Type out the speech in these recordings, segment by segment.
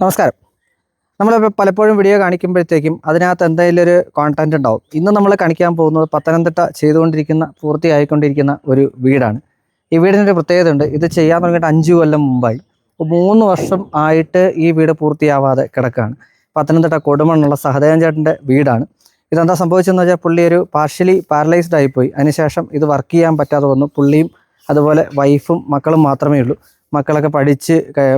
നമസ്കാരം. നമ്മളിപ്പോൾ പലപ്പോഴും വീഡിയോ കാണിക്കുമ്പോഴത്തേക്കും അതിനകത്ത് എന്തെങ്കിലും ഒരു കോണ്ടന്റ് ഉണ്ടാവും. ഇന്ന് നമ്മൾ കാണിക്കാൻ പോകുന്നത് പത്തനംതിട്ട ചെയ്തുകൊണ്ടിരിക്കുന്ന പൂർത്തിയായിക്കൊണ്ടിരിക്കുന്ന ഒരു വീടാണ്. ഈ വീടിന്റെ ഒരു പ്രത്യേകത ഉണ്ട് ഇത് ചെയ്യാൻ തുടങ്ങിയിട്ട് അഞ്ച് കൊല്ലം മുമ്പായി. മൂന്ന് വർഷം ആയിട്ട് ഈ വീട് പൂർത്തിയാവാതെ കിടക്കുകയാണ് പത്തനംതിട്ട കൊടുമണ്ണുള്ള സഹദേവൻ ചേട്ടന്റെ വീടാണ്. ഇതെന്താ സംഭവിച്ചതെന്ന് വെച്ചാൽ പുള്ളി ഒരു പാർഷ്യലി പാരലൈസ്ഡ് ആയിപ്പോയി. അതിനുശേഷം ഇത് വർക്ക് ചെയ്യാൻ പറ്റാതെ വന്നു. പുള്ളിയും അതുപോലെ വൈഫും മക്കളും മാത്രമേ ഉള്ളൂ. മക്കളൊക്കെ പഠിച്ച്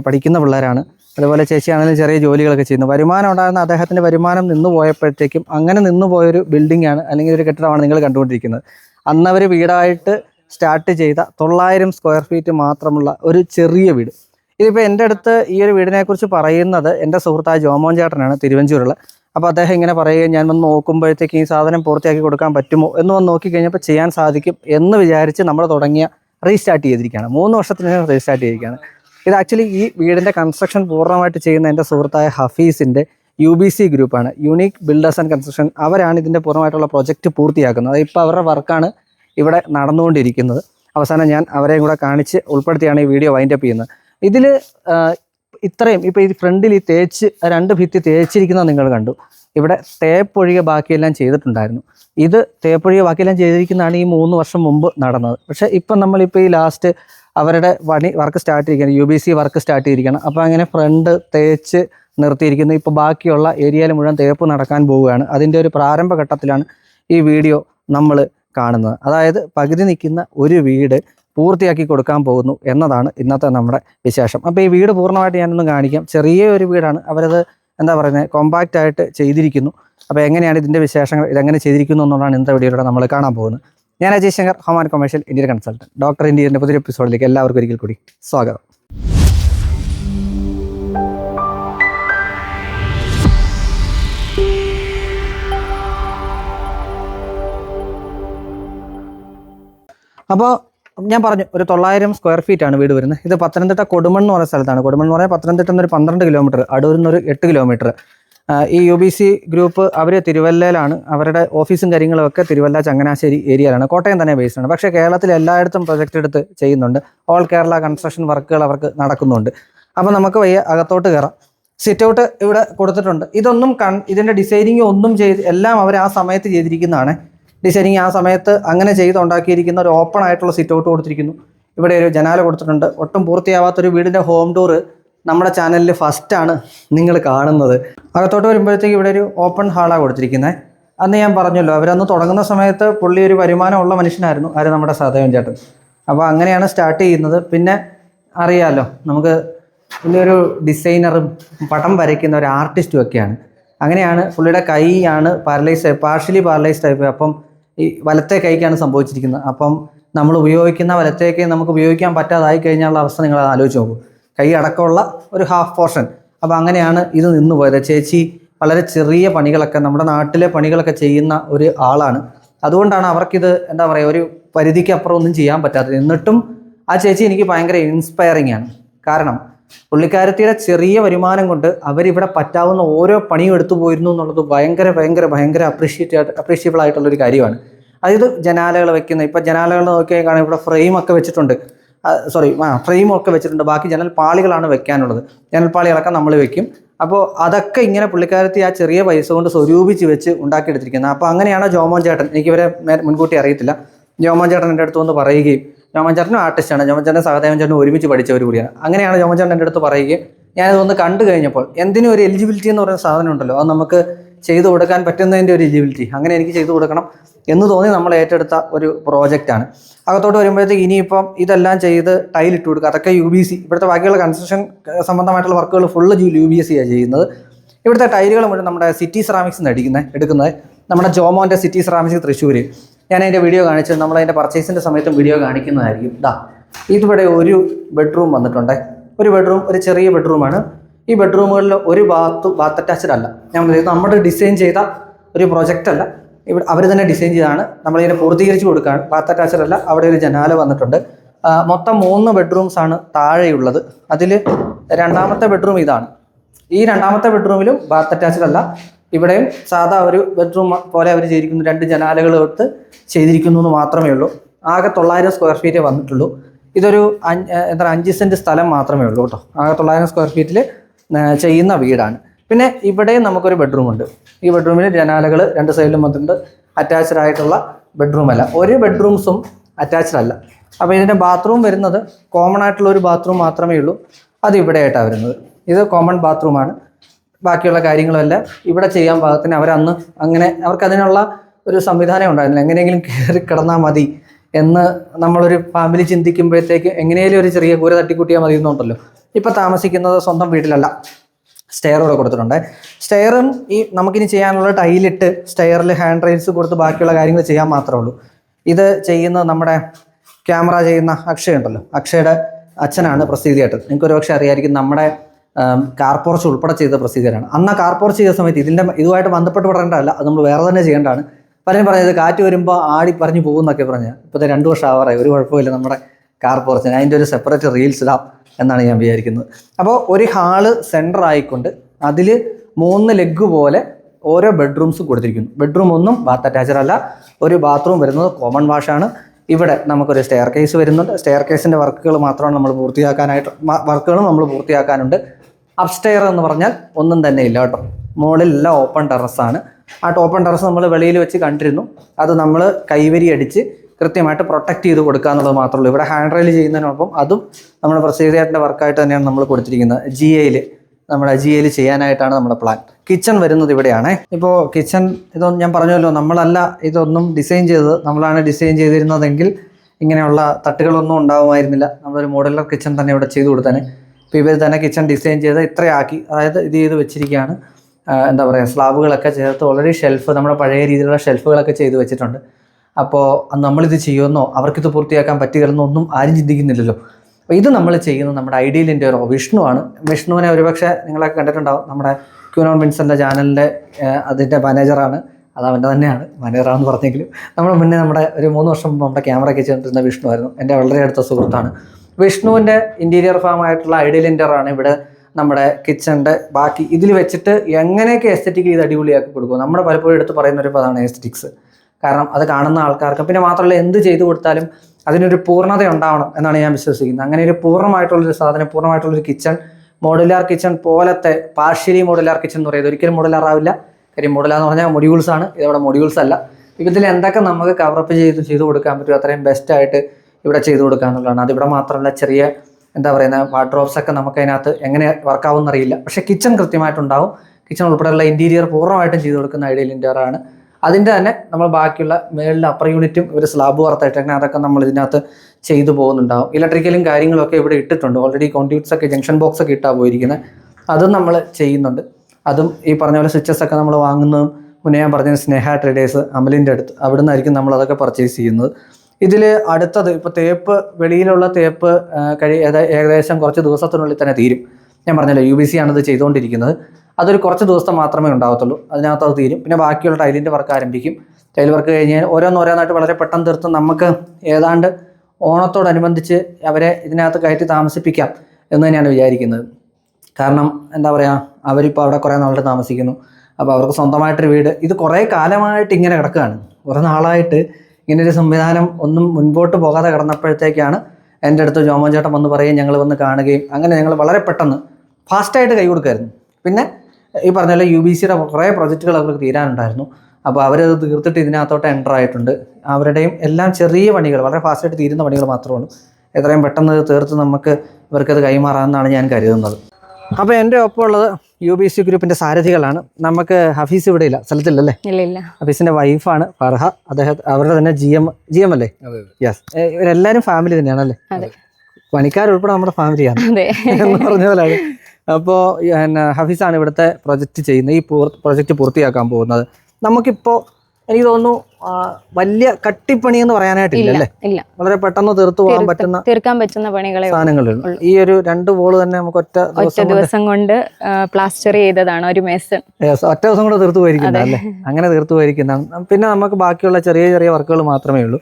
പഠിക്കുന്ന പിള്ളേരാണ്. അതുപോലെ ചേച്ചി ചേച്ചിയാണെങ്കിലും ചെറിയ ജോലികളൊക്കെ ചെയ്യുന്നു. വരുമാനം ഉണ്ടായിരുന്ന അദ്ദേഹത്തിന്റെ വരുമാനം നിന്നു പോയപ്പോഴത്തേക്കും അങ്ങനെ നിന്നു പോയൊരു ബിൽഡിംഗ് ആണ് അല്ലെങ്കിൽ ഒരു കെട്ടിടമാണ് നിങ്ങൾ കണ്ടുകൊണ്ടിരിക്കുന്നത്. അന്ന് അവർ വീടായിട്ട് സ്റ്റാർട്ട് ചെയ്ത തൊള്ളായിരം സ്ക്വയർ ഫീറ്റ് മാത്രമുള്ള ഒരു ചെറിയ വീട്. ഇതിപ്പോൾ എന്റെ അടുത്ത് ഈ ഒരു വീടിനെക്കുറിച്ച് പറയുന്നത് എന്റെ സുഹൃത്തായ ജോമോൻ ചേട്ടനാണ് തിരുവഞ്ചൂരുള്ള. അപ്പോൾ അദ്ദേഹം ഇങ്ങനെ പറയുകയും ഞാൻ വന്ന് നോക്കുമ്പോഴത്തേക്ക് ഈ സാധനം പൂർത്തിയാക്കി കൊടുക്കാൻ പറ്റുമോ എന്ന് വന്ന് നോക്കിക്കഴിഞ്ഞപ്പോൾ ചെയ്യാൻ സാധിക്കും എന്ന് വിചാരിച്ച് നമ്മൾ തുടങ്ങിയ റീസ്റ്റാർട്ട് ചെയ്തിരിക്കുകയാണ്. മൂന്ന് വർഷത്തിന് റീസ്റ്റാർട്ട് ചെയ്തിരിക്കുകയാണ്. ഇത് ആക്ച്വലി ഈ വീടിന്റെ കൺസ്ട്രക്ഷൻ പൂർണമായിട്ട് ചെയ്യുന്ന എന്റെ സുഹൃത്തായ ഹഫീസിന്റെ യു ബി സി ഗ്രൂപ്പാണ് യൂണീക്ക് ബിൽഡേഴ്സ് ആൻഡ് കൺസ്ട്രക്ഷൻ അവരാണ് ഇതിന്റെ പൂർണമായിട്ടുള്ള പ്രൊജക്റ്റ് പൂർത്തിയാക്കുന്നത്. ഇപ്പോൾ അവരുടെ വർക്കാണ് ഇവിടെ നടന്നുകൊണ്ടിരിക്കുന്നത്. അവസാനം ഞാൻ അവരെയും കൂടെ കാണിച്ച് ഉൾപ്പെടുത്തിയാണ് ഈ വീഡിയോ വൈൻഡപ്പ് ചെയ്യുന്നത്. ഇതിൽ ഇത്രയും ഇപ്പോൾ ഈ ഫ്രണ്ടിൽ ഈ തേച്ച് രണ്ട് ഭിത്തി തേച്ചിരിക്കുന്നത് നിങ്ങൾ കണ്ടു. ഇവിടെ തേപ്പൊഴികെ ബാക്കിയെല്ലാം ചെയ്തിട്ടുണ്ടായിരുന്നു. ഇത് തേപ്പൊഴികെ ബാക്കിയെല്ലാം ചെയ്തിരിക്കുന്നതാണ് ഈ മൂന്ന് വർഷം മുമ്പ് നടന്നത്. പക്ഷേ ഇപ്പം നമ്മളിപ്പോൾ ഈ ലാസ്റ്റ് അവരുടെ പണി വർക്ക് സ്റ്റാർട്ട് ചെയ്തിരിക്കുകയാണ്. U B C work start ചെയ്തിരിക്കുകയാണ്. അപ്പോൾ അങ്ങനെ ഫ്രണ്ട് തേച്ച് നിർത്തിയിരിക്കുന്നു. ഇപ്പോൾ ബാക്കിയുള്ള ഏരിയയിൽ മുഴുവൻ തേപ്പ് നടക്കാൻ പോവുകയാണ്. അതിന്റെ ഒരു പ്രാരംഭഘട്ടത്തിലാണ് ഈ വീഡിയോ നമ്മൾ കാണുന്നത്. അതായത് പകുതി നിൽക്കുന്ന ഒരു വീട് പൂർത്തിയാക്കി കൊടുക്കാൻ പോകുന്നു എന്നതാണ് ഇന്നത്തെ നമ്മുടെ വിശേഷം. അപ്പോൾ ഈ വീട് പൂർണമായിട്ട് ഞാനൊന്ന് കാണിക്കാം. ചെറിയ ഒരു വീടാണ്. അവരത് എന്താ പറയുന്നത്? കോമ്പാക്റ്റ് ആയിട്ട് ചെയ്തിരിക്കുന്നു. അപ്പോൾ എങ്ങനെയാണ് ഇതിന്റെ വിശേഷങ്ങൾ? ഇതെങ്ങനെ ചെയ്തിരിക്കുന്നു എന്നുള്ളതാണ് ഇന്നത്തെ വീഡിയോയിലൂടെ നമ്മൾ കാണാൻ പോകുന്നത്. ഞാൻ Ajay Shankar home and commercial Indian consultant doctor ഇന്ത്യന്റെ പുതിയ എപ്പിസോഡിലേക്ക് എല്ലാവർക്കും ഒരിക്കൽ കൂടി സ്വാഗതം. അപ്പോൾ ഞാൻ പറഞ്ഞു ഒരു തൊള്ളായിരം സ്ക്വയർ ഫീറ്റ് ആണ് വീട് വരുന്നത്. ഇത് പത്തനംതിട്ട കൊടുമൺ എന്ന് പറയുന്ന സ്ഥലത്താണ്. കൊടുമൺ എന്ന് പറഞ്ഞാൽ പത്തനംതിട്ട നിന്ന് ഒരു പന്ത്രണ്ട് കിലോമീറ്റർ അടൂരിൽ നിന്ന് ഒരു എട്ട് കിലോമീറ്റർ ഈ യു ബി സി ഗ്രൂപ്പ് അവർ തിരുവല്ലയിലാണ്. അവരുടെ ഓഫീസും കാര്യങ്ങളും ഒക്കെ തിരുവല്ല ചങ്ങനാശ്ശേരി ഏരിയയിലാണ്. കോട്ടയം തന്നെ ബേസ്ഡ് ആണ്. പക്ഷേ കേരളത്തിൽ എല്ലായിടത്തും പ്രൊജക്റ്റ് എടുത്ത് ചെയ്യുന്നുണ്ട്. ഓൾ കേരള കൺസ്ട്രക്ഷൻ വർക്കുകൾ അവർക്ക് നടക്കുന്നുണ്ട്. അപ്പോൾ നമുക്ക് വയ്യ അകത്തോട്ട് കയറാം സിറ്റ് ഔട്ട് ഇവിടെ കൊടുത്തിട്ടുണ്ട്. ഇതൊന്നും കൺ ഇതിന്റെ ഡിസൈനിങ് ഒന്നും ചെയ്ത് എല്ലാം അവർ ആ സമയത്ത് ചെയ്തിരിക്കുന്നതാണ്. ഡിസൈനിങ് ആ സമയത്ത് അങ്ങനെ ചെയ്ത് ഉണ്ടാക്കിയിരിക്കുന്ന ഒരു ഓപ്പൺ ആയിട്ടുള്ള സിറ്റ് ഔട്ട് കൊടുത്തിരിക്കുന്നു. ഇവിടെ ഒരു ജനാല കൊടുത്തിട്ടുണ്ട്. ഒട്ടും പൂർത്തിയാവാത്തൊരു വീടിന്റെ ഹോം ടൂർ നമ്മുടെ ചാനലിൽ ഫസ്റ്റാണ് നിങ്ങൾ കാണുന്നത്. അകത്തോട്ട് വരുമ്പോഴത്തേക്ക് ഇവിടെ ഒരു ഓപ്പൺ ഹാളാണ് കൊടുത്തിരിക്കുന്നത് അന്ന് ഞാൻ പറഞ്ഞല്ലോ അവരന്ന് തുടങ്ങുന്ന സമയത്ത് പുള്ളി ഒരു വരുമാനമുള്ള മനുഷ്യനായിരുന്നു ആര് നമ്മുടെ സഹദേവൻ ചേട്ടൻ. അപ്പോൾ അങ്ങനെയാണ് സ്റ്റാർട്ട് ചെയ്യുന്നത്. പിന്നെ അറിയാമല്ലോ നമുക്ക് പുള്ളിയൊരു ഡിസൈനറും പടം വരയ്ക്കുന്ന ഒരു ആർട്ടിസ്റ്റും ഒക്കെയാണ്. അങ്ങനെയാണ് പുള്ളിയുടെ കൈയാണ് പാരലൈസ് പാർഷ്യലി പാരലൈസ്ഡ് ആയിപ്പോയി അപ്പം ഈ വലത്തെ കൈക്കാണ് സംഭവിച്ചിരിക്കുന്നത്. അപ്പം നമ്മൾ ഉപയോഗിക്കുന്ന വലത്തെ കൈ നമുക്ക് ഉപയോഗിക്കാൻ പറ്റാതായി കഴിഞ്ഞാലുള്ള അവസ്ഥ നിങ്ങൾ ആലോചിച്ച് നോക്കൂ. കൈ അടക്കമുള്ള ഒരു ഹാഫ് പോർഷൻ അപ്പോൾ അങ്ങനെയാണ് ഇത് നിന്ന് പോയത്. ചേച്ചി വളരെ ചെറിയ പണികളൊക്കെ നമ്മുടെ നാട്ടിലെ പണികളൊക്കെ ചെയ്യുന്ന ഒരു ആളാണ്. അതുകൊണ്ടാണ് അവർക്കിത് എന്താ പറയുക ഒരു പരിധിക്കപ്പുറം ഒന്നും ചെയ്യാൻ പറ്റാത്തത്. എന്നിട്ടും ആ ചേച്ചി എനിക്ക് ഭയങ്കര ഇൻസ്പയറിംഗ് ആണ്. കാരണം പുള്ളിക്കാരത്തിയുടെ ചെറിയ വരുമാനം കൊണ്ട് അവരിവിടെ പറ്റാവുന്ന ഓരോ പണിയും എടുത്തു പോയിരുന്നു എന്നുള്ളത് ഭയങ്കര ഭയങ്കര ഭയങ്കര അപ്രീഷിയേറ്റ് അപ്രീഷിയബിൾ ആയിട്ടുള്ളൊരു കാര്യമാണ്. അതായത് ജനാലകൾ വെക്കുന്ന ഇപ്പം ജനാലകൾ നോക്കിയാൽ കാണാം ഇവിടെ ഫ്രെയിം ഒക്കെ വെച്ചിട്ടുണ്ട്. സോറി ആ ഫ്രെയിം ഒക്കെ വെച്ചിട്ടുണ്ട്. ബാക്കി ജനൽ പാളികളാണ് വെക്കാനുള്ളത്. ജനൽ പാളികളൊക്കെ നമ്മൾ വെക്കും. അപ്പോൾ അതൊക്കെ ഇങ്ങനെ പുള്ളിക്കാരത്തി ആ ചെറിയ പൈസ കൊണ്ട് സ്വരൂപിച്ച് വെച്ച് ഉണ്ടാക്കിയെടുത്തിരിക്കുന്നത്. അപ്പോൾ അങ്ങനെയാണ് ജോമോൻ ചേട്ടൻ എനിക്കിവരെ മുൻകൂട്ടി അറിയത്തില്ല. ജോമോൻ ചേട്ടൻ എന്റെ അടുത്ത് വന്ന് പറയുകയും ജോമോൻ ചേട്ടനും ആർട്ടിസ്റ്റാണ് ജോമോൻ ചേട്ടൻ സഹദേവൻ ചേട്ടനും ഒരുമിച്ച് പഠിച്ചവർ കൂടിയാണ്. അങ്ങനെയാണ് ജോമോൻ ചേട്ടൻ എന്റെ അടുത്ത് പറയുകയും ഞാനിതൊന്ന് കണ്ടു കഴിഞ്ഞപ്പോൾ എന്തിനും ഒരു എലിജിബിലിറ്റി എന്ന് പറയുന്ന സാധനം ഉണ്ടല്ലോ അത് നമുക്ക് ചെയ്തു കൊടുക്കാൻ പറ്റുന്നതിന്റെ ഒരു എലിജിബിലിറ്റി അങ്ങനെ എനിക്ക് ചെയ്തു കൊടുക്കണം. എന്ന് തോന്നി നമ്മൾ ഏറ്റെടുത്ത ഒരു പ്രോജക്റ്റാണ് അകത്തോട്ട് വരുമ്പോഴത്തേക്ക് ഇനിയിപ്പം ഇതെല്ലാം ചെയ്ത് ടൈൽ ഇട്ട് കൊടുക്കുക. അതൊക്കെ യു ബി സി ഇവിടുത്തെ ബാക്കിയുള്ള കൺസ്ട്രക്ഷൻ സംബന്ധമായിട്ടുള്ള വർക്കുകൾ ഫുള്ള് യു ബി സി ആണ് ചെയ്യുന്നത്. ഇവിടുത്തെ ടൈലുകൾ മുഴുവൻ നമ്മുടെ സിറ്റി സെറാമിക്സ് നിന്ന് അടിക്കുന്നത് എടുക്കുന്നത്. നമ്മുടെ ജോമോന്റെ സിറ്റി സെറാമിക്സ് തൃശ്ശൂർ ഞാൻ അതിന്റെ വീഡിയോ കാണിച്ചത് നമ്മൾ അതിന്റെ പർച്ചേസിന്റെ സമയത്തും വീഡിയോ കാണിക്കുന്നതായിരിക്കും. ദാ ഇതിവിടെ ഒരു ബെഡ്റൂം വന്നിട്ടുണ്ട്. ഒരു ബെഡ്റൂം ഒരു ചെറിയ ബെഡ്റൂമാണ് ഈ ബെഡ്റൂമുകളിൽ ഒരു ബാത്ത് ബാത്ത് അറ്റാച്ച്ഡ് അല്ല. ഞാൻ നമ്മുടെ ഡിസൈൻ ചെയ്ത ഒരു പ്രൊജക്റ്റ് അല്ല. ഇവിടെ അവർ തന്നെ ഡിസൈൻ ചെയ്താണ്. നമ്മളിതിനെ പൂർത്തീകരിച്ച് കൊടുക്കുകയാണ് ബാത്ത് അറ്റാച്ച്ഡ് അല്ല അവിടെ ഒരു ജനാല വന്നിട്ടുണ്ട്. മൊത്തം മൂന്ന് ബെഡ്റൂംസ് ആണ് താഴെയുള്ളത്. അതിൽ രണ്ടാമത്തെ ബെഡ്റൂം ഇതാണ്. ഈ രണ്ടാമത്തെ ബെഡ്റൂമിലും ബാത്ത് അറ്റാച്ച്ഡ് അല്ല. ഇവിടെയും സാധാ ഒരു ബെഡ്റൂം പോലെ അവർ ചെയ്തിരിക്കുന്നു. രണ്ട് ജനാലകൾ തൊട്ട് ചെയ്തിരിക്കുന്നു എന്ന് മാത്രമേ ഉള്ളൂ. ആകെ തൊള്ളായിരം സ്ക്വയർ ഫീറ്റേ വന്നിട്ടുള്ളൂ. ഇതൊരു അഞ്ച് എന്താ അഞ്ച് സെന്റ് സ്ഥലം മാത്രമേ ഉള്ളൂ കേട്ടോ. ആകെ തൊള്ളായിരം സ്ക്വയർ ഫീറ്റിൽ ചെയ്യുന്ന വീടാണ്. പിന്നെ ഇവിടെയും നമുക്കൊരു ബെഡ്റൂം ഉണ്ട്. ഈ ബെഡ്റൂമിന് ജനാലകൾ രണ്ട് സൈഡിലും വന്നിട്ടുണ്ട്. അറ്റാച്ച്ഡ് ആയിട്ടുള്ള ബെഡ്റൂം അല്ല. ഒരു ബെഡ്റൂംസും അറ്റാച്ച്ഡ് അല്ല. അപ്പോൾ ഇതിന്റെ ബാത്റൂം വരുന്നത് കോമൺ ആയിട്ടുള്ള ഒരു ബാത്റൂം മാത്രമേ ഉള്ളൂ. അത് ഇവിടെ ആയിട്ടാണ് വരുന്നത്. ഇത് കോമൺ ബാത്റൂമാണ് ബാക്കിയുള്ള കാര്യങ്ങളെല്ലാം ഇവിടെ ചെയ്യാൻ പാകത്തിന് അവരന്ന് അങ്ങനെ അവർക്കതിനുള്ള ഒരു സംവിധാനം ഉണ്ടായിരുന്നില്ല. എങ്ങനെയെങ്കിലും കയറി കിടന്നാൽ മതി എന്ന് നമ്മളൊരു ഫാമിലി ചിന്തിക്കുമ്പോഴത്തേക്ക് എങ്ങനെയും ഒരു ചെറിയ കൂര തട്ടിക്കൂട്ടിയാൽ മതി എന്നുണ്ടല്ലോ ഇപ്പം താമസിക്കുന്നത് സ്വന്തം വീട്ടിലല്ല. സ്റ്റെയർ കൂടെ കൊടുത്തിട്ടുണ്ട്. സ്റ്റെയറും ഈ നമുക്കിനി ചെയ്യാനുള്ള ടൈലിട്ട് സ്റ്റെയറിൽ ഹാൻഡ് റെയിൽസ് കൊടുത്ത് ബാക്കിയുള്ള കാര്യങ്ങൾ ചെയ്യാൻ മാത്രമേ ഉള്ളൂ. ഇത് ചെയ്യുന്ന നമ്മുടെ ക്യാമറ ചെയ്യുന്ന അക്ഷയ ഉണ്ടല്ലോ. അക്ഷയുടെ അച്ഛനാണ് പ്രസിദ്ധിയായിട്ട് നിങ്ങൾക്ക് ഒരു പക്ഷേ അറിയായിരിക്കും നമ്മുടെ കാർപോർച്ച് ഉൾപ്പെടെ ചെയ്ത പ്രസിദ്ധിയാണ് അന്ന് ആ കാർ പോർച്ച് ചെയ്ത സമയത്ത് ഇതിന്റെ ഇതുമായിട്ട് ബന്ധപ്പെട്ട് പറയേണ്ടതല്ല അത് നമ്മൾ വേറെ തന്നെ ചെയ്യേണ്ടതാണ്. പലരും പറഞ്ഞത് കാറ്റ് വരുമ്പോൾ ആടി പറഞ്ഞു പോകുന്നൊക്കെ പറഞ്ഞ്. ഇപ്പോഴത്തെ രണ്ട് വർഷം ആവാറായി. ഒരു കുഴപ്പമില്ല നമ്മുടെ കാർ പോർച്ചിന് അതിന്റെ ഒരു സെപ്പറേറ്റ് റീൽസ് ഇടാം. എന്നാണ് ഞാൻ വിചാരിക്കുന്നത്. അപ്പോൾ ഒരു ഹാൾ സെന്റർ ആയിക്കൊണ്ട് അതിൽ മൂന്ന് ലെഗ് പോലെ ഓരോ ബെഡ്റൂംസ് കൊടുത്തിരിക്കുന്നു. ബെഡ്റൂം ഒന്നും ബാത്ത് അറ്റാച്ചഡ് അല്ല. ഒരു ബാത്റൂം വരുന്നത് കോമൺ വാഷാണ് ഇവിടെ നമുക്കൊരു സ്റ്റെയർ കേസ് വരുന്നുണ്ട്. സ്റ്റെയർ കേസിന്റെ വർക്കുകൾ മാത്രമാണ് നമ്മൾ പൂർത്തിയാക്കാനായിട്ട് വർക്കുകളും നമ്മൾ പൂർത്തിയാക്കാനുണ്ട്. അപ്സ്റ്റെയർ എന്ന് പറഞ്ഞാൽ ഒന്നും തന്നെ ഇല്ല കേട്ടോ. മുകളിലെല്ലാം ഓപ്പൺ ടെറസാണ് ആ ടോപ്പൺ ടെറസ് നമ്മൾ വെളിയിൽ വെച്ച് കണ്ടിരുന്നു. അത് നമ്മൾ കൈവരി അടിച്ച് കൃത്യമായിട്ട് പ്രൊട്ടക്ട് ചെയ്ത് കൊടുക്കുക എന്നുള്ളത് മാത്രമേ ഉള്ളൂ. ഇവിടെ ഹാൻഡ് റൈൽ ചെയ്യുന്നതിനൊപ്പം അതും നമ്മുടെ പ്രസിദ്ധേട്ടന്റെ വർക്കായിട്ട് തന്നെയാണ് നമ്മൾ കൊടുത്തിരിക്കുന്നത്. ജി എയിൽ നമ്മുടെ ജി എയിൽ ചെയ്യാനായിട്ടാണ് നമ്മുടെ പ്ലാൻ കിച്ചൺ വരുന്നത് ഇവിടെയാണ്. ഇപ്പോൾ കിച്ചൺ ഇതൊന്നും ഞാൻ പറഞ്ഞല്ലോ നമ്മളല്ല ഇതൊന്നും ഡിസൈൻ ചെയ്തത്. നമ്മളാണ് ഡിസൈൻ ചെയ്തിരുന്നതെങ്കിൽ ഇങ്ങനെയുള്ള തട്ടുകളൊന്നും ഉണ്ടാകുമായിരുന്നില്ല നമ്മളൊരു മോഡലർ കിച്ചൺ തന്നെ ഇവിടെ ചെയ്തു കൊടുത്താൽ ഇപ്പോൾ ഇവർ തന്നെ കിച്ചൺ ഡിസൈൻ ചെയ്ത് ഇത്രയാക്കി. അതായത് ഇത് ചെയ്ത് വെച്ചിരിക്കുകയാണ്. എന്താ പറയുക സ്ലാബുകളൊക്കെ ചേർത്ത് ഓൾറെഡി ഷെൽഫ് നമ്മുടെ പഴയ രീതിയിലുള്ള ഷെൽഫുകളൊക്കെ ചെയ്ത് വെച്ചിട്ടുണ്ട്. അപ്പോൾ നമ്മളിത് ചെയ്യുമെന്നോ അവർക്കിത് പൂർത്തിയാക്കാൻ പറ്റുകയെന്നോ ഒന്നും ആരും ചിന്തിക്കുന്നില്ലല്ലോ. അപ്പോൾ ഇത് നമ്മൾ ചെയ്യുന്നത് നമ്മുടെ ഐഡിയലിന്റെ ഒരു വിഷ്ണുവാണ്. വിഷ്ണുവിനെ ഒരുപക്ഷെ നിങ്ങളൊക്കെ കണ്ടിട്ടുണ്ടാവും. നമ്മുടെ ക്യൂനോൺ വിൻസന്റെ ചാനലിന്റെ അതിന്റെ മാനേജറാണ്. അത് അവന്റെ തന്നെയാണ്. മാനേജറാണെന്ന് പറഞ്ഞെങ്കിലും നമ്മൾ മുന്നേ നമ്മുടെ ഒരു മൂന്ന് വർഷം മുമ്പ് നമ്മുടെ ക്യാമറ ഒക്കെ ചെയ്തിരുന്ന വിഷ്ണു ആയിരുന്നു. എന്റെ വളരെ അടുത്ത സുഹൃത്താണ്. വിഷ്ണുവിന്റെ ഇന്റീരിയർ ഫാമായിട്ടുള്ള ഐഡിയൽ ഇന്ററാണ് ഇവിടെ നമ്മുടെ കിച്ചണിന്റെ ബാക്കി. ഇതിൽ വെച്ചിട്ട് എങ്ങനെയൊക്കെ എസ്തറ്റിക് ഇത് അടിപൊളിയാക്കി കൊടുക്കും? നമ്മുടെ പലപ്പോഴും എടുത്ത് പറയുന്ന ഒരു പദമാണ് എസ്തറ്റിക്സ് കാരണം അത് കാണുന്ന ആൾക്കാർക്ക്. പിന്നെ മാത്രമല്ല എന്ത് ചെയ്തു കൊടുത്താലും അതിനൊരു പൂർണത ഉണ്ടാവണം എന്നാണ് ഞാൻ വിശ്വസിക്കുന്നത്. അങ്ങനെ ഒരു പൂർണമായിട്ടുള്ളൊരു സാധനം പൂർണമായിട്ടുള്ളൊരു കിച്ചൺ മോഡുലാർ കിച്ചൺ പോലത്തെ പാർഷ്യലി മോഡുലാർ കിച്ചൺ എന്ന് പറയുന്നത് ഒരിക്കലും മോഡുലാർ ആവില്ല. കാര്യം മോഡുലാർ എന്ന് പറഞ്ഞാൽ മൊഡ്യൂൾസ് ആണ്. ഇതവിടെ മൊഡ്യൂൾസ് അല്ല. ഇതിൽ എന്തൊക്കെ നമുക്ക് കവറപ്പ് ചെയ്ത് ചെയ്ത് കൊടുക്കാൻ പറ്റും അത്രയും ബെസ്റ്റായിട്ട് ഇവിടെ ചെയ്തു കൊടുക്കുക എന്നുള്ളതാണ്. അതിവിടെ മാത്രമല്ല ചെറിയ എന്താ പറയുന്നത് വാർഡ്രോബ്സ് ഒക്കെ നമുക്ക് അതിനകത്ത് എങ്ങനെ വർക്കാവും എന്നറിയില്ല പക്ഷേ കിച്ചൺ കൃത്യമായിട്ടുണ്ടാവും. കിച്ചൺ ഉൾപ്പെടെയുള്ള ഇന്റീരിയർ പൂർണമായിട്ടും ചെയ്തു കൊടുക്കുന്ന ഐഡിയൽ ഇന്റീരിയർ ആണ്. അതിന്റെ തന്നെ നമ്മൾ ബാക്കിയുള്ള മേളിലെ അപ്പർ യൂണിറ്റും ഒരു സ്ലാബ് വറുത്തായിട്ട് അതൊക്കെ നമ്മൾ ഇതിനകത്ത് ചെയ്തു പോകുന്നുണ്ടാവും. ഇലക്ട്രിക്കലും കാര്യങ്ങളൊക്കെ ഇവിടെ ഇട്ടിട്ടുണ്ട്. ഓൾറെഡി കോൺട്യൂട്ട്സ് ഒക്കെ ജംഗ്ഷൻ ബോക്സ് ഒക്കെ ഇട്ടാണ് പോയിരിക്കുന്നത് അതും നമ്മൾ ചെയ്യുന്നുണ്ട്. അതും ഈ പറഞ്ഞ പോലെ സ്വിച്ചസ് ഒക്കെ നമ്മൾ വാങ്ങുന്നതും മുന്നേ ഞാൻ പറഞ്ഞ സ്നേഹ ട്രേഡേഴ്സ് അമലിന്റെ അടുത്ത് അവിടെ നിന്നായിരിക്കും നമ്മൾ അതൊക്കെ പർച്ചേസ് ചെയ്യുന്നത്. ഇതിൽ അടുത്തത് ഇപ്പോൾ തേപ്പ് വെളിയിലുള്ള തേപ്പ് കഴി ഏകദേശം കുറച്ച് ദിവസത്തിനുള്ളിൽ തന്നെ തീരും. ഞാൻ പറഞ്ഞല്ലോ യു ബി സി ആണ് ഇത് ചെയ്തുകൊണ്ടിരിക്കുന്നത്. അതൊരു കുറച്ച് ദിവസം മാത്രമേ ഉണ്ടാകത്തുള്ളൂ അതിനകത്ത് അത് തീരും. പിന്നെ ബാക്കിയുള്ള ടൈലിന്റെ വർക്ക് ആരംഭിക്കും. ടൈൽ വർക്ക് കഴിഞ്ഞ് ഓരോന്നോരോന്നായിട്ട് വളരെ പെട്ടെന്ന് തീർത്ത് നമുക്ക് ഏതാണ്ട് ഓണത്തോടനുബന്ധിച്ച് അവരെ ഇതിനകത്ത് കയറ്റി താമസിപ്പിക്കാം എന്ന് തന്നെയാണ് വിചാരിക്കുന്നത്. കാരണം എന്താ പറയുക അവരിപ്പോൾ അവിടെ കുറേ നാളായിട്ട് താമസിക്കുന്നു. അപ്പോൾ അവർക്ക് സ്വന്തമായിട്ടൊരു വീട്. ഇത് കുറേ കാലമായിട്ട് ഇങ്ങനെ കിടക്കുകയാണ്. കുറേ നാളായിട്ട് ഇങ്ങനൊരു സംവിധാനം ഒന്നും മുൻപോട്ട് പോകാതെ കിടന്നപ്പോഴത്തേക്കാണ് എന്റെ അടുത്ത് ജോമോൻ ചേട്ടൻ വന്ന് പറയുകയും ഞങ്ങൾ വന്ന് കാണുകയും അങ്ങനെ ഞങ്ങൾ വളരെ പെട്ടെന്ന് ഫാസ്റ്റായിട്ട് കൈ കൊടുക്കുമായിരുന്നു പിന്നെ ഈ പറഞ്ഞ പോലെ യു ബി സിയുടെ കുറേ പ്രൊജക്റ്റുകൾ അവർക്ക് തീരാനുണ്ടായിരുന്നു. അപ്പോൾ അവരത് തീർത്തിട്ട് ഇതിനകത്തോട്ട് എന്റർ ആയിട്ടുണ്ട്. അവരുടെയും എല്ലാം ചെറിയ പണികൾ വളരെ ഫാസ്റ്റായിട്ട് തീരുന്ന പണികൾ മാത്രമാണ് ഉള്ളൂ എത്രയും പെട്ടെന്ന് ഇത് തീർത്ത് നമുക്ക് ഇവർക്കത് കൈമാറാമെന്നാണ് ഞാൻ കരുതുന്നത്. അപ്പോൾ എന്റെ ഒപ്പം ഉള്ളത് യു ബി സി ഗ്രൂപ്പിന്റെ സാരഥികളാണ്. നമുക്ക് ഹഫീസ് ഇവിടെ ഇല്ല. സ്ഥലത്തില്ലല്ലേ? ഹഫീസിന്റെ വൈഫാണ് ഫർഹ. അദ്ദേഹം അവരുടെ തന്നെ ജി എം ജി എം അല്ലേ? യെസ് ഇവരെല്ലാവരും ഫാമിലി തന്നെയാണല്ലേ അതെ. പണിക്കാരുൾപ്പെടെ നമ്മുടെ ഫാമിലിയാണ് അതെ. എന്ന് പറഞ്ഞ പോലെയാണ്. അപ്പോൾ പിന്നെ ഹഫീസാണ് ഇവിടുത്തെ പ്രൊജക്റ്റ് ചെയ്യുന്നത്. ഈ പ്രൊജക്റ്റ് പൂർത്തിയാക്കാൻ പോകുന്നത്. നമുക്കിപ്പോൾ എനിക്ക് തോന്നുന്നു വലിയ കട്ടിപ്പണി എന്ന് പറയാനായിട്ടില്ല അല്ലേ വളരെ പെട്ടെന്ന് തീർത്തു പോകാൻ പറ്റുന്ന തീർക്കാൻ പറ്റുന്ന പണികളെ സാധനങ്ങളുണ്ട്. സാധനങ്ങളുള്ളൂ ഈ ഒരു രണ്ട് വോൾ തന്നെ നമുക്ക് ഒറ്റ ഒറ്റ ദിവസം കൊണ്ട് പ്ലാസ്റ്റർ ചെയ്തതാണ് ഒരു മേസൺ ഒറ്റ ദിവസം കൊണ്ട് തീർത്തു പോയിരിക്കുന്ന അല്ലേ അങ്ങനെ തീർത്തു പോയിരിക്കുന്ന പിന്നെ നമുക്ക് ബാക്കിയുള്ള ചെറിയ ചെറിയ വർക്കുകൾ മാത്രമേ ഉള്ളൂ.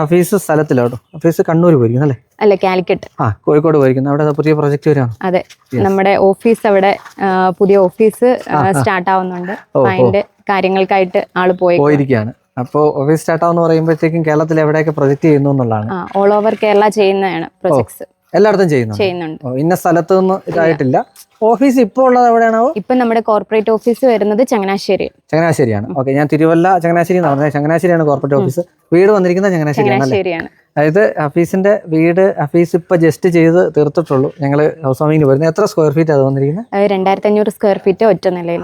ഹഫീസ് സ്ഥലത്തിലോട്ടോ. ഹഫീസ് കണ്ണൂർ പോയിരിക്കുന്നു അല്ലേ? അല്ല കാലിക്കറ്റ്. ആ കോഴിക്കോട് പോയിരിക്കുന്നു. അവിടെ പുതിയ പ്രൊജക്റ്റ് വരാണ് അതെ. നമ്മുടെ ഓഫീസ് അവിടെ പുതിയ ഓഫീസ് സ്റ്റാർട്ട് ആവുന്നുണ്ട് അപ്പൊ അതിന്റെ കാര്യങ്ങൾക്കായിട്ട് ആൾ പോയി പോയിരിക്കുകയാണ്. അപ്പോൾ ഓഫീസ് സ്റ്റാർട്ട് ആവുന്ന പറയുമ്പോഴത്തേക്കും കേരളത്തിൽ എവിടെയൊക്കെ പ്രൊജക്ട് ചെയ്യുന്നു എന്നുള്ളതാണ്. ഓൾ ഓവർ കേരള ചെയ്യുന്നതാണ് പ്രൊജക്ട്സ്. എല്ലായിടത്തും ചെയ്യുന്നു ചെയ്യുന്നുണ്ട്. ഇന്ന സ്ഥലത്ത് നിന്ന് ഇതായിട്ടില്ല. ഓഫീസ് ഇപ്പോൾ ഉള്ളത് എവിടെയാണോ ഇപ്പൊ നമ്മുടെ കോർപ്പറേറ്റ് ഓഫീസ് വരുന്നത് ചങ്ങനാശ്ശേരി. ചങ്ങനാശ്ശേരിയാണ്. ഓക്കെ ഞാൻ തിരുവല്ല ചങ്ങനാശ്ശേരി എന്ന് പറഞ്ഞത്. ചങ്ങനാശ്ശേരിയാണ് കോർപ്പറേറ്റ് ഓഫീസ്. വീട് വന്നിരിക്കുന്നത് ചങ്ങനാശ്ശേരിയാണ് അതായത് ഹഫീസിന്റെ വീട് ഹഫീസ് ഇപ്പൊ ജസ്റ്റ് ചെയ്ത് തീർത്തിട്ടുള്ളൂ. ഞങ്ങൾ ഹൗസ് വാമിങ്ങിന് വരുന്നത്. എത്ര സ്ക്വയർ ഫീറ്റ് അത് വന്നിരിക്കുന്നത്? രണ്ടായിരത്തി അഞ്ഞൂറ് സ്ക്വയർ ഫീറ്റ് ഒറ്റ നിലയിൽ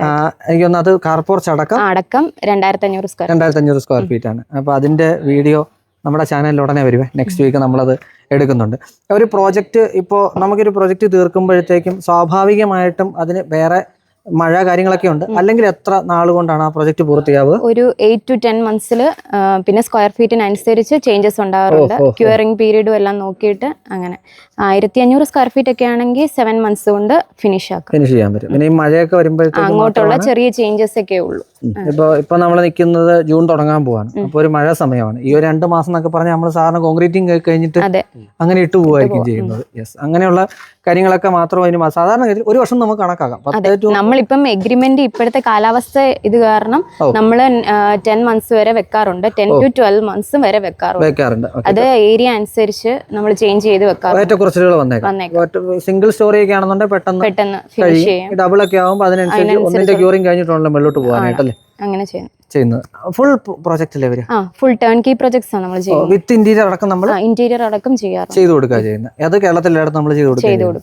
എനിക്കൊന്ന് അത് കാർപോർച്ച് അടക്കം അടക്കം രണ്ടായിരത്തി അഞ്ഞൂറ് സ്ക്വയർ രണ്ടായിരത്തി അഞ്ഞൂറ് സ്ക്വയർ ഫീറ്റ് ആണ്. അപ്പൊ അതിന്റെ വീഡിയോ നമ്മുടെ ചാനലിൽ ഉടനെ വരുവേ. നെക്സ്റ്റ് വീക്ക് നമ്മളത് എടുക്കുന്നുണ്ട്. ഒരു പ്രോജക്റ്റ് ഇപ്പോൾ നമുക്കൊരു പ്രോജക്റ്റ് തീർക്കുമ്പോഴത്തേക്കും സ്വാഭാവികമായിട്ടും അതിന് വേറെ മഴ കാര്യങ്ങളൊക്കെ ഉണ്ട്. അല്ലെങ്കിൽ എത്ര നാൾ കൊണ്ടാണ് ആ പ്രോജക്റ്റ് പൂർത്തിയാവുക? ഒരു എയ്റ്റ് ടു ടെൻ മന്ത്സിൽ പിന്നെ സ്ക്വയർ ഫീറ്റിനനുസരിച്ച് ചേഞ്ചസ് ഉണ്ടാവാറുണ്ട്. ക്യൂറിംഗ് പീരീഡും എല്ലാം നോക്കിയിട്ട് അങ്ങനെ. ആയിരത്തി അഞ്ഞൂറ് സ്ക്വയർ ഫീറ്റ് ഒക്കെ ആണെങ്കിൽ സെവൻ മന്ത്സ് കൊണ്ട് ഫിനിഷ് ആക്കും. ഫിനിഷ് ചെയ്യാൻ പറ്റും. പിന്നെ ഈ മഴയൊക്കെ വരുമ്പോഴത്തേക്കും അങ്ങോട്ടുള്ള ചെറിയ ചേഞ്ചസ് ഒക്കെ ഉള്ളൂ. ഇപ്പോൾ ഇപ്പോൾ നമ്മൾ നിൽക്കുന്നത് ജൂൺ തുടങ്ങാൻ പോവാണ്. അപ്പോൾ ഒരു മഴ സമയമാണ്. ഈ ഒരു രണ്ട് മാസം എന്നൊക്കെ പറഞ്ഞാൽ നമ്മൾ സാധാരണ കോൺക്രീറ്റിംഗ് കഴിഞ്ഞിട്ട് അങ്ങനെ ഇട്ട് പോവായിരിക്കും ചെയ്യുന്നത്. യെസ് അങ്ങനെയുള്ള കാര്യങ്ങളൊക്കെ മാത്രം അതിന് സാധാരണ ഒരു വർഷം നമുക്ക് കണക്കാക്കാം. നമ്മളിപ്പം എഗ്രിമെന്റ് ഇപ്പോഴത്തെ കാലാവസ്ഥ ഇത് കാരണം നമ്മൾ ടെൻ മന്ത്സ് വരെ വെക്കാറുണ്ട്. ടെൻ ടു ട്വൽവ് മന്ത്സ് വരെ വെക്കാറുണ്ട്. വെക്കാറുണ്ട്. അത് ഏരിയ അനുസരിച്ച് നമ്മൾ ചേഞ്ച് ചെയ്ത് വെക്കാറുണ്ട്. ഏറ്റക്കുറച്ചിലുകൾ വന്നേക്കാം. സിംഗിൾ സ്റ്റോറി ഒക്കെ ആണെന്നുണ്ടെങ്കിൽ പെട്ടെന്ന് പെട്ടെന്ന് ഡബിൾ ഒക്കെ ആകുമ്പോൾ അതിനനുസരിച്ച് ഒന്നിന്റെ ക്യൂറിങ് കഴിഞ്ഞിട്ടുണ്ടല്ലോ മുന്നോട്ട് പോകാനായിട്ടല്ലേ അങ്ങനെ ചെയ്യും ചെയ്യുന്നത്. ഫുൾ പ്രോജക്റ്റ് അല്ലേ ആ ഫുൾ ടേൺ കീ പ്രോജക്ട്സ് ആണ് നമ്മൾ ചെയ്യുന്നത്. വിത്ത് ഇന്റീരിയർ അടക്കം നമ്മൾ ഇന്റീരിയർ അടക്കം ചെയ്യാറ്. ചെയ്തു കൊടുക്കുക ചെയ്യുന്നത് അത് കേരളത്തിലെല്ലായിടത്തും നമ്മൾ ചെയ്തു ചെയ്യുന്നത്.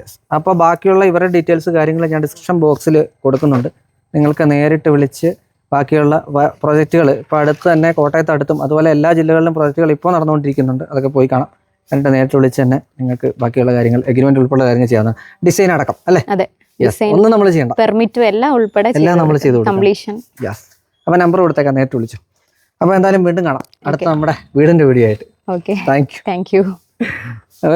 യെസ് അപ്പോൾ ബാക്കിയുള്ള ഇവരുടെ ഡീറ്റെയിൽസ് കാര്യങ്ങൾ ഞാൻ ഡിസ്ക്രിപ്ഷൻ ബോക്സിൽ കൊടുക്കുന്നുണ്ട്. നിങ്ങൾക്ക് നേരിട്ട് വിളിച്ച് ബാക്കിയുള്ള പ്രോജക്റ്റുകൾ ഇപ്പോൾ അടുത്ത് തന്നെ കോട്ടയത്ത് അടുത്തും അതുപോലെ എല്ലാ ജില്ലകളിലും പ്രോജക്റ്റുകൾ ഇപ്പോൾ നടന്നുകൊണ്ടിരിക്കുന്നുണ്ട്. അതൊക്കെ പോയി കാണാം. എന്നിട്ട് നേരിട്ട് വിളിച്ച് തന്നെ നിങ്ങൾക്ക് ബാക്കിയുള്ള കാര്യങ്ങൾ എഗ്രിമെന്റ് ഉൾപ്പെടെ കാര്യങ്ങൾ ചെയ്യാവുന്ന ഡിസൈൻ അടക്കം അല്ലേ? ഒന്നും നമ്മൾ ചെയ്യണം പെർമിറ്റും എല്ലാം ഉൾപ്പെടെ എല്ലാം നമ്മൾ ചെയ്തു കംപ്ലീഷൻ യെസ് അപ്പോൾ നമ്പർ കൊടുത്തേക്കാം നേരിട്ട് വിളിച്ചു. അപ്പോൾ എന്തായാലും വീണ്ടും കാണാം. അടുത്ത നമ്മുടെ വീടിന്റെ വീഡിയോ ആയിട്ട് okay thank you thank you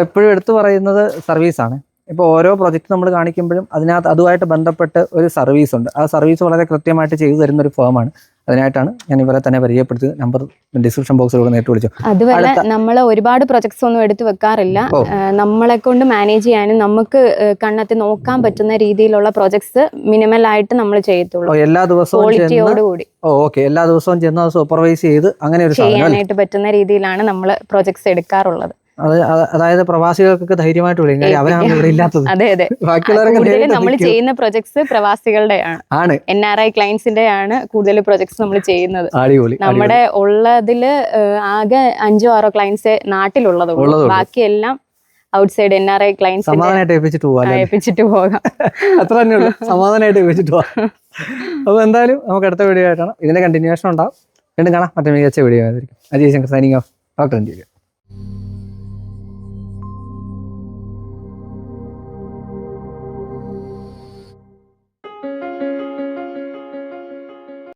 എപ്പോഴും എടുത്തു പറയുന്നത് സർവീസാണ് ഇപ്പോൾ ഓരോ പ്രൊജക്റ്റ് നമ്മൾ കാണിക്കുമ്പോഴും അതിനകത്ത് അതുമായിട്ട് ബന്ധപ്പെട്ട് ഒരു സർവീസ് ഉണ്ട്. ആ സർവീസ് വളരെ കൃത്യമായിട്ട് ചെയ്തു തരുന്ന ഒരു ഫേമാണ് അതിനായിട്ടാണ് ഞാൻ ഇവരെ തന്നെ പരിചയപ്പെടുത്തി. നമ്പർ ഡിസ്ക്രിപ്ഷൻ ബോക്സിലൂടെ നേരിട്ട് വിളിച്ചു. അതുപോലെ നമ്മൾ ഒരുപാട് പ്രൊജക്ട്സ് ഒന്നും എടുത്തു വെക്കാറില്ല. നമ്മളെ കൊണ്ട് മാനേജ് ചെയ്യാനും നമുക്ക് കണ്ണത്തി നോക്കാൻ പറ്റുന്ന രീതിയിലുള്ള പ്രൊജക്ട്സ് മിനിമൽ ആയിട്ട് നമ്മൾ ചെയ്യത്തുള്ളൂ. എല്ലാ ദിവസവും ക്വാളിറ്റിയോടുകൂടി ഓക്കെ. എല്ലാ ദിവസവും ചെന്ന് സൂപ്പർവൈസ് ചെയ്ത് അങ്ങനെ ഒരു ചെയ്യാനായിട്ട് പറ്റുന്ന രീതിയിലാണ് നമ്മൾ പ്രൊജക്ട്സ് എടുക്കാറുള്ളത്. അതായത് പ്രവാസികൾക്കൊക്കെ ധൈര്യമായിട്ട് വിളിക്കും. കാര്യം അവരാണ് ഇവിടെ ഇല്ലാത്തത്. അതെ അതെ. ബാക്കിയുള്ളവരൊക്കെ നമ്മൾ ചെയ്യുന്ന പ്രൊജക്ട്സ് പ്രവാസികളുടെ ആണ്. എൻ ആർ ഐ ക്ലയൻസിന്റെ ആണ് കൂടുതൽ പ്രൊജക്ട്സ് നമ്മൾ ചെയ്യുന്നത്. നമ്മുടെ ഉള്ളതിൽ ആകെ അഞ്ചോ ആറോ ക്ലയൻസ് നാട്ടിലുള്ളതുള്ളൂ. ബാക്കിയെല്ലാം outside N R I clients സമാധാനമായിട്ട് ഏൽപ്പിച്ചിട്ട് ഏൽപ്പിച്ചിട്ട് പോകാം. അത്ര തന്നെ ഉള്ളൂ. സമാധാനമായിട്ട് പോവാം. അപ്പോൾ എന്തായാലും നമുക്ക് അടുത്ത വീഡിയോ ആയിട്ടാണ് ഇതിന്റെ കണ്ടിന്യൂഷൻ ഉണ്ടാവും. വീണ്ടും കാണാം. മറ്റേ മികച്ച വീഡിയോ ആയിരിക്കും Ajay Shankar signing off doctor India